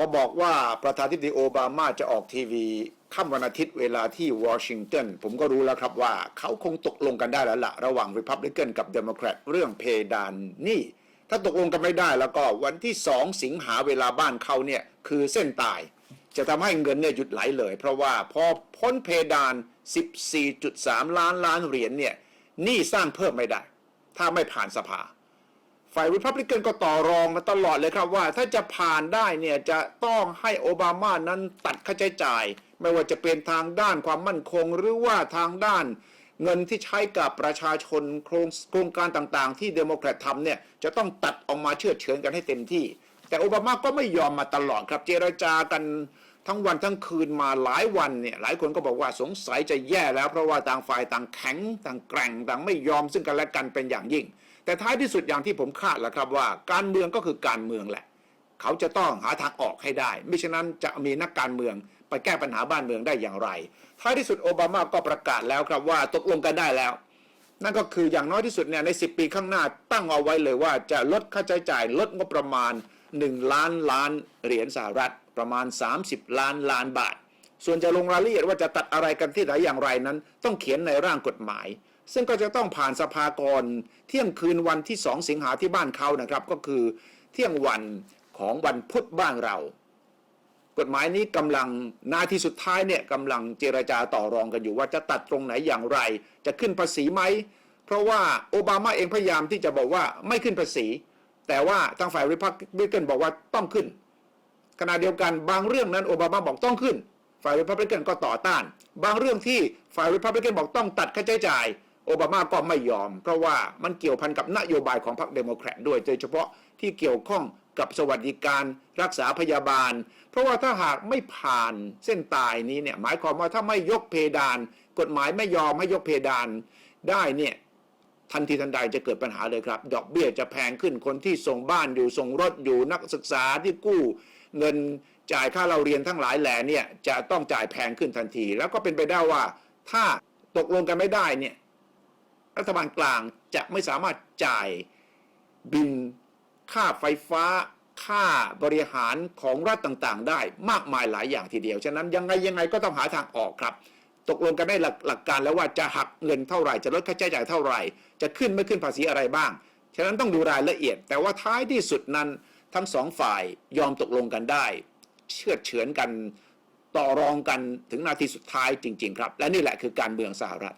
พอบอกว่าประธานาธิบดีโอบามาจะออกทีวีค่ำวันอาทิตย์เวลาที่วอชิงตันผมก็รู้แล้วครับว่าเขาคงตกลงกันได้แล้วละระหว่างริพับลิกันกับเดโมแครตเรื่องเพดานนี่ ถ้าตกลงกันไม่ได้แล้วก็วันที่สองสิงหาเวลาบ้านเขาเนี่ยคือเส้นตาย จะทำให้เงินเนี่ยหยุดไหลเลย เพราะว่าพอพ้นเพดาน 14.3 ล้านล้านเหรียญเนี่ยหนี่สร้างเพิ่มไม่ได้ ถ้าไม่ผ่านสภา ฝ่ายริพับลิกันก็ต่อรองมาตลอดเลยครับว่าถ้าจะผ่านได้เนี่ยจะต้องให้โอบามานั้นตัดค่าใช้จ่าย ไม่ว่าจะเป็นทางด้านความมั่นคงหรือว่าทางด้านเงินที่ใช้กับประชาชนโครงโครงการต่างๆ ที่เดโมแครตทำเนี่ยจะต้องตัดออกมาเชื่อเฉือนกันให้เต็มที่ แต่โอบามาก็ไม่ยอมมาตลอดครับเจรจากันทั้งวันทั้งคืนมาหลายวันเนี่ยหลายคนก็บอกว่าสงสัยจะแย่แล้วเพราะว่าต่างฝ่ายต่างแข็งต่างแกร่งต่างไม่ยอมซึ่งกันและกันเป็นอย่างยิ่ง แต่ท้ายที่สุดอย่างที่ผมคาดแหละครับว่า การเมืองก็คือการเมืองแหละ เขาจะต้องหาทางออกให้ได้ ไม่ฉะนั้นจะมีนักการเมืองไปแก้ปัญหาบ้านเมืองได้อย่างไร ท้ายที่สุดโอบามาก็ประกาศแล้วครับว่าตกลงกันได้แล้ว นั่นก็คืออย่างน้อยที่สุดเนี่ยใน 10 ปีข้างหน้าตั้งเอาไว้เลยว่าจะลดค่าใช้จ่ายลดงบประมาณ 1 ล้านล้านเหรียญสหรัฐประมาณ 30 ล้านล้านบาท ส่วนจะลงรายละเอียดว่าจะตัดอะไรกันที่ไหนอย่างไรนั้น ต้องเขียนในร่างกฎหมาย ซึ่งก็จะต้องผ่านสภากรเที่ยงคืนวันที่ 2 สิงหาที่บ้านเขานะครับ ก็คือเที่ยงวันของวันพุธบ้านเรา กฎหมายนี้กำลังนาทีสุดท้ายเนี่ยกำลังเจรจาต่อรองกันอยู่ว่าจะตัดตรงไหนอย่างไร จะขึ้นภาษีไหม เพราะว่าโอบามาเองพยายามที่จะบอกว่าไม่ขึ้นภาษี แต่ว่าทางฝ่ายริพับลิกันบอกว่าต้องขึ้นขณะเดียวกันบางเรื่องนั้นโอบามาบอกต้องขึ้น ฝ่ายริพับลิกันก็ต่อต้าน บางเรื่องที่ฝ่ายริพับลิกันบอกต้องตัดค่าใช้จ่าย โอบามาก็ไม่ยอม เพราะว่ามันเกี่ยวพันกับนโยบายของพรรคเดโมแครตด้วยโดยเฉพาะที่เกี่ยวข้องกับสวัสดิการรักษาพยาบาล เพราะว่าถ้าหากไม่ผ่านเส้นตายนี้เนี่ยหมายความว่าถ้าไม่ยกเพดาน กฎหมายไม่ยอมให้ยกเพดานได้เนี่ยทันทีทันใดจะเกิดปัญหาเลยครับ ดอกเบี้ยจะแพงขึ้นคนที่ส่งบ้านอยู่ส่งรถอยู่นักศึกษาที่กู้เงินจ่ายค่าเราเรียนทั้งหลายแหล่เนี่ยจะต้องจ่ายแพงขึ้นทันที แล้วก็เป็นไปได้ว่าถ้าตกลงกันไม่ได้เนี่ย รัฐบาลกลางจะไม่สามารถจ่ายบินค่าไฟฟ้า ค่าบริหารของรัฐต่างๆ ได้มากมายหลายอย่างทีเดียว ฉะนั้นยังไงยังไงก็ต้องหาทางออกครับ ตกลงกันได้หลักหลักการแล้วว่าจะหักเงินเท่าไหร่ จะลดค่าใช้จ่ายเท่าไหร่ จะขึ้นไม่ขึ้นภาษีอะไรบ้าง ฉะนั้นต้องดูรายละเอียด แต่ว่าท้ายที่สุดนั้นทั้งสองฝ่ายยอมตกลงกันได้ เชื่อดเฉือนกันต่อรองกันถึงนาทีสุดท้ายจริง ๆ ครับ และนี่แหละคือการเมืองสหรัฐ